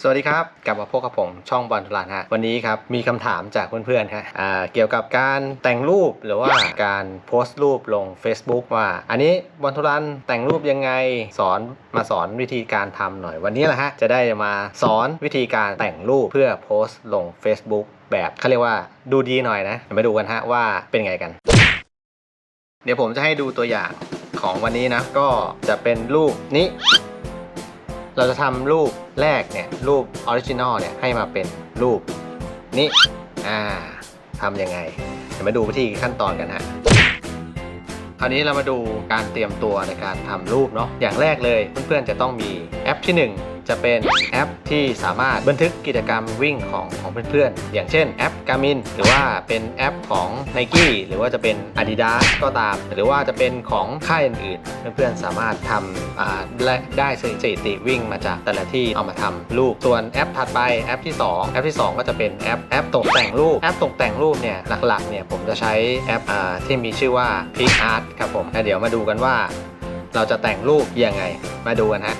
สวัสดีครับ กลับมาพบกับผมช่องบอลทุลานฮะ วันนี้ครับ มีคำถามจากเพื่อนๆครับเกี่ยวกับการแต่งรูปหรือว่าการโพสต์รูปลง Facebook ว่า อันนี้บอลทุลันแต่งรูปยังไงสอนมาสอนวิธีการทำหน่อย วันนี้แหละฮะ จะได้มาสอนวิธีการแต่งรูปเพื่อโพสต์ลง Facebook แบบเขาเรียกว่าดูดีหน่อยนะมาดูกันฮะว่าเป็นไงกัน เดี๋ยวผมจะให้ดูตัวอย่างของวันนี้นะก็จะเป็นรูปนี้ เราจะทำรูปแรกเนี่ยรูปออริจินอลเนี่ยให้มาเป็นรูปนี้อ่าทำยังไงเดี๋ยวมาดูวิธีขั้นตอนกันฮะคราวนี้เรามาดูการเตรียมตัวในการทำรูปเนาะอย่างแรกเลยเพื่อนๆจะต้องมีแอปที่ 1 จะเป็นแอปที่สามารถบันทึกกิจกรรมวิ่งของของเพื่อนๆ อย่างเช่นแอป Garmin หรือว่าเป็นแอปของ Nike หรือว่าจะเป็น Adidas ก็ตาม หรือว่าจะเป็นของค่ายอื่นๆ เพื่อนๆ สามารถทำและได้สถิติวิ่งมาจากแต่ละที่เอามาทำรูป ส่วนแอปถัดไปแอปที่ 2 แอปที่ 2 ก็จะเป็นแอปแอปตกแต่งรูปแอปตกแต่งรูปเนี่ยหลักๆเนี่ยผมจะใช้แอปอที่มีชื่อว่า PicArt ครับผมเดี๋ยวมาดูกันว่า เราจะแต่งรูปยังไงมาดูกันฮะ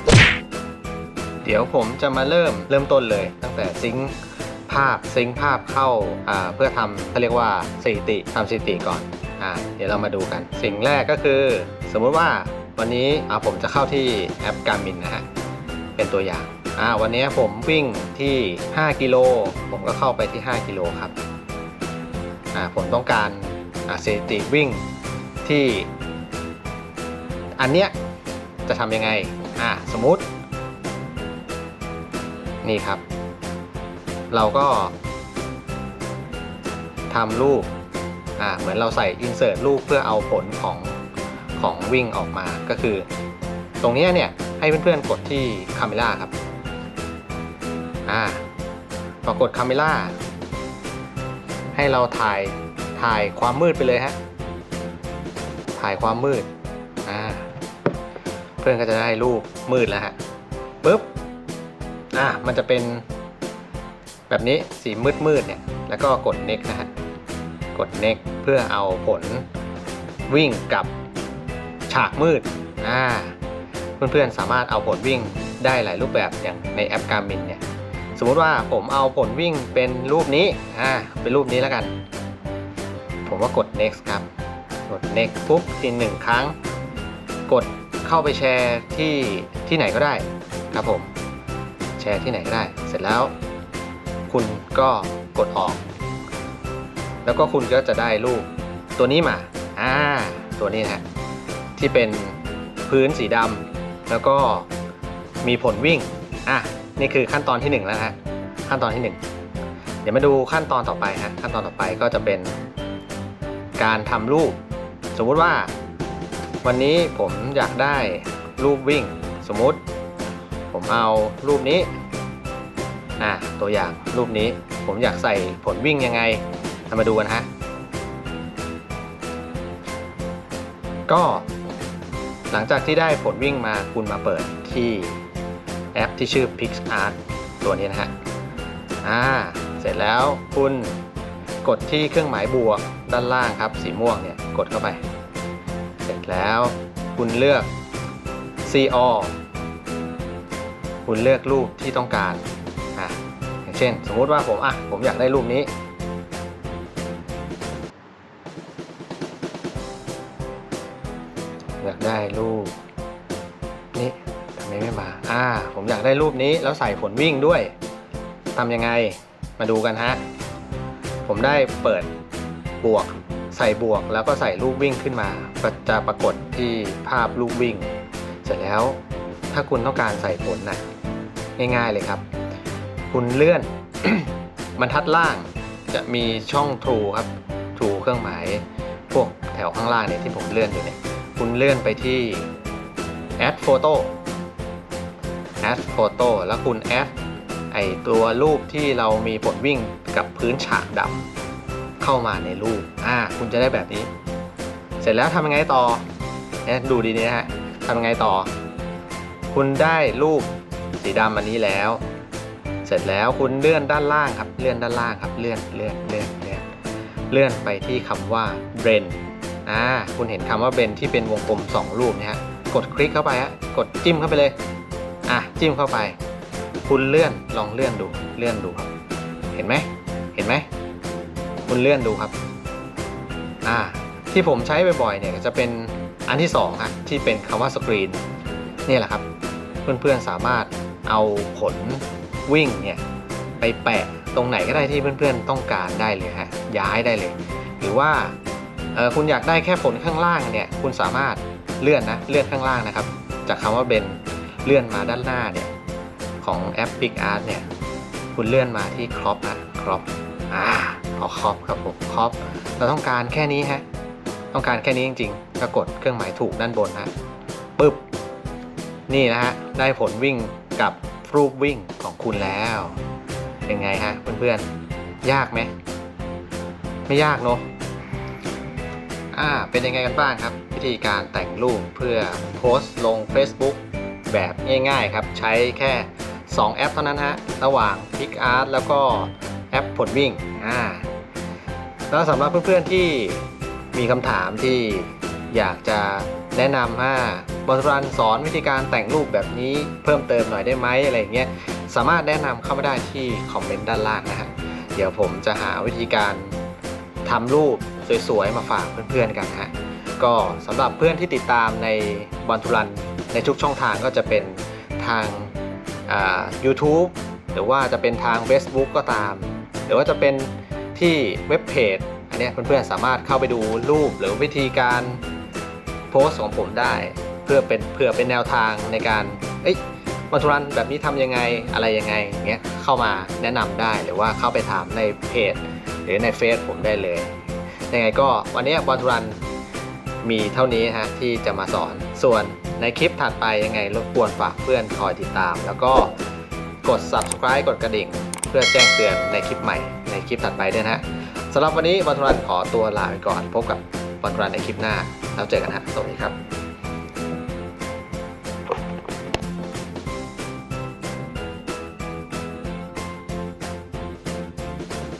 เดี๋ยวผมจะมาเริ่มเริ่มต้นเลย ตั้งแต่ซิงภาพซิงภาพเข้าเพื่อทำเขาเรียกว่าสถิติทำสถิติก่อนอเดี๋ยวเรามาดูกัน สิ่งแรกก็คือ สมมุติว่าวันนี้ผมจะเข้าที่แอป Garmin นะฮะเป็นตัวอย่างาวันนี้ผมวิ่งที่ 5 กิโล ผมก็เข้าไปที่ 5 กิโลครับผมต้องการาสถิติวิ่งที่ อันเนี้ยจะทำยังไงสมมุติ นี่ครับ เราก็ทำรูปอ่าเหมือนเราใส่ insert รูปเพื่อเอาผลของของวิ่งออกมาก็คือ ตรงนี้เนี่ยให้เพื่อนๆกดที่ Camera ครับอ่าพอกด Camera ให้เราถ่ายถ่ายความมืดไปเลยฮะถ่ายความมืดอ่าเพื่อนก็จะได้รูปมืดแล้วฮะปุ๊บ อะมันจะเป็นแบบนี้สีมืดมืดๆเนี่ย แล้วก็กด next นะฮะ กด next เพื่อเอาผลวิ่งกับฉากมืดอ่าเพื่อนๆสามารถเอาผลวิ่งได้หลายรูปแบบอย่างในแอป Garmin เนี่ย สมมุติว่าผมเอาผลวิ่งเป็นรูปนี้ อ่า เป็นรูปนี้แล้วกัน ผมว่ากด next ครับ กด next ปุ๊บทีหนึ่งครั้ง กดเข้าไปแชร์ที่ที่ไหนก็ได้ครับผม แชร์ที่ไหนก็ได้ เสร็จแล้ว คุณก็กดออก แล้วก็คุณก็จะได้รูปตัวนี้มาอ่าตัวนี้นะฮะที่เป็นพื้นสีดำแล้วก็มีผลวิ่งอะนี่คือขั้นตอนที่หนึ่งแล้วฮะขั้นตอนที่หนึ่งเดี๋ยวมาดูขั้นตอนต่อไปฮะขั้นตอนต่อไปก็จะเป็น การทำรูป สมมุติว่า วันนี้ผมอยากได้รูปวิ่ง สมมุติ ผมเอารูปนี้อะตัวอย่างรูปนี้ผมอยากใส่ผลวิ่งยังไงเรามาดูกันฮะก็หลังจากที่ได้ผลวิ่งมาคุณมาเปิดที่แอปที่ชื่อ PixArt ตัวนี้นะฮะอ่าเสร็จแล้วคุณกดที่เครื่องหมายบวกด้านล่างครับ สีม่วงเนี่ยกดเข้าไป เสร็จแล้วคุณเลือก See all คุณเลือกรูปที่ต้องการอะอย่างเช่น สมมุติว่าผมอะผมอยากได้รูปนี้อยากได้รูปนี้ทำไมไม่มาอ่าผมอยากได้รูปนี้แล้วใส่ผลวิ่งด้วยทำยังไงมาดูกันฮะผมได้เปิดบวกใส่บวกแล้วก็ใส่รูปวิ่งขึ้นมาก็จะปรากฏที่ภาพรูปวิ่ง เสร็จแล้วถ้าคุณต้องการใส่ผลนะ ง่าย ๆเลยครับ คุณเลื่อน บรรทัดล่างจะมีช่อง True ครับ True เครื่องหมายพวกแถวข้างล่างเนี่ยที่ผมเลื่อนอยู่เนี่ย คุณเลื่อนไปที่ Add Photo Add Photo แล้วคุณ Add ไอตัวรูปที่เรามีผลวิ่งกับพื้นฉากดำเข้ามาในรูป อ่า คุณจะได้แบบนี้ เสร็จแล้วทำยังไงต่อเนี่ยดูดีๆนะฮะทำยังไงต่อ คุณได้รูป สีดำอันนี้แล้ว เสร็จแล้วคุณเลื่อนด้านล่างครับ เลื่อนด้านล่างครับเลื่อนเลื่อนเลื่อนเลื่อนเลื่อนไปที่คำว่า blend อ่าคุณเห็นคำว่า blend ที่เป็นวงกลม 2 รูปนี่ยฮะกดคลิกเข้าไปฮะกดจิ้มเข้าไปเลยอะจิ้มเข้าไป คุณเลื่อนลองเลื่อนดูเลื่อนดูครับ เห็นไหมเห็นไหมคุณเลื่อนดูครับอ่าที่ผมใช้บ่อยๆเนี่ยจะเป็นอันที่สองครับที่เป็นคำว่าสกรีนนี่แหละครับ เพื่อนๆสามารถ เอาผลวิ่งเนี่ยไปแปะตรงไหนก็ได้ที่เพื่อนๆต้องการได้เลยฮะย้ายได้เลย หรือว่าคุณอยากได้แค่ผลข้างล่างเนี่ยคุณสามารถเลื่อนนะเลื่อนข้างล่างนะครับ จากคำว่าเบนเลื่อนมาด้านหน้าเนี่ยของแอป PicArt เนี่ยคุณเลื่อนมาที่ crop นะ crop อ่าพอ crop ครับผม crop เราต้องการแค่นี้ฮะต้องการแค่นี้จริงๆก็กดเครื่องหมายถูกด้านบนฮะปึ๊บนี่นะฮะได้ผลวิ่ง กับรูปวิ่งของคุณแล้วเป็นไงฮะเพื่อนๆยากไหมไม่ยากเนอะอ่าเป็นยังไงกันบ้างครับ วิธีการแต่งรูปเพื่อโพสต์ลง Facebook แบบง่ายๆครับ ใช้แค่ 2 แอปเท่านั้นฮะ ระหว่าง PicArt แล้วก็แอปผลวิ่งอ่าแล้วสำหรับเพื่อนๆที่มีคำถามที่อยากจะแนะนำว่า บอลรันสอนวิธีการแต่งรูปแบบนี้เพิ่มเติมหน่อยได้ไหมอะไรเงี้ยสามารถแนะนำเข้ามาได้ที่คอมเมนต์ด้านล่างนะฮะเดี๋ยวผมจะหาวิธีการทำรูปสวยๆมาฝากเพื่อนๆกันฮะก็สำหรับเพื่อนที่ติดตามในบอลทุรันในทุกช่องทางก็จะเป็นทางอ่า YouTube หรือว่าจะเป็นทาง Facebook ก็ตาม หรือว่าจะเป็นที่เว็บเพจอันนี้เพื่อนๆสามารถเข้าไปดูรูปหรือวิธีการโพสของผมได้ พื่อเป็นเพื่อเป็นแนวทางในการเอ้ยบอลทุรันแบบนี้ทำยังไงอะไรยังไงอย่างเงี้ยเข้ามาแนะนำได้หรือว่าเข้าไปถามในเพจ หรือในเฟซผมได้เลยยังไงก็วันนี้บอลทุรันมีเท่านี้ฮะที่จะมาสอนส่วนในคลิปถัดไปยังไงรบกวนฝากเพื่อนคอยติดตาม แล้วก็กด subscribe กดกระดิ่ง เพื่อแจ้งเตือนในคลิปใหม่ในคลิปถัดไปด้วยนะฮะสำหรับวันนี้บอลทุรันขอตัวลาไปก่อน พบกับบอลทุรันในคลิปหน้าแล้วเจอกันฮะสวัสดีครับ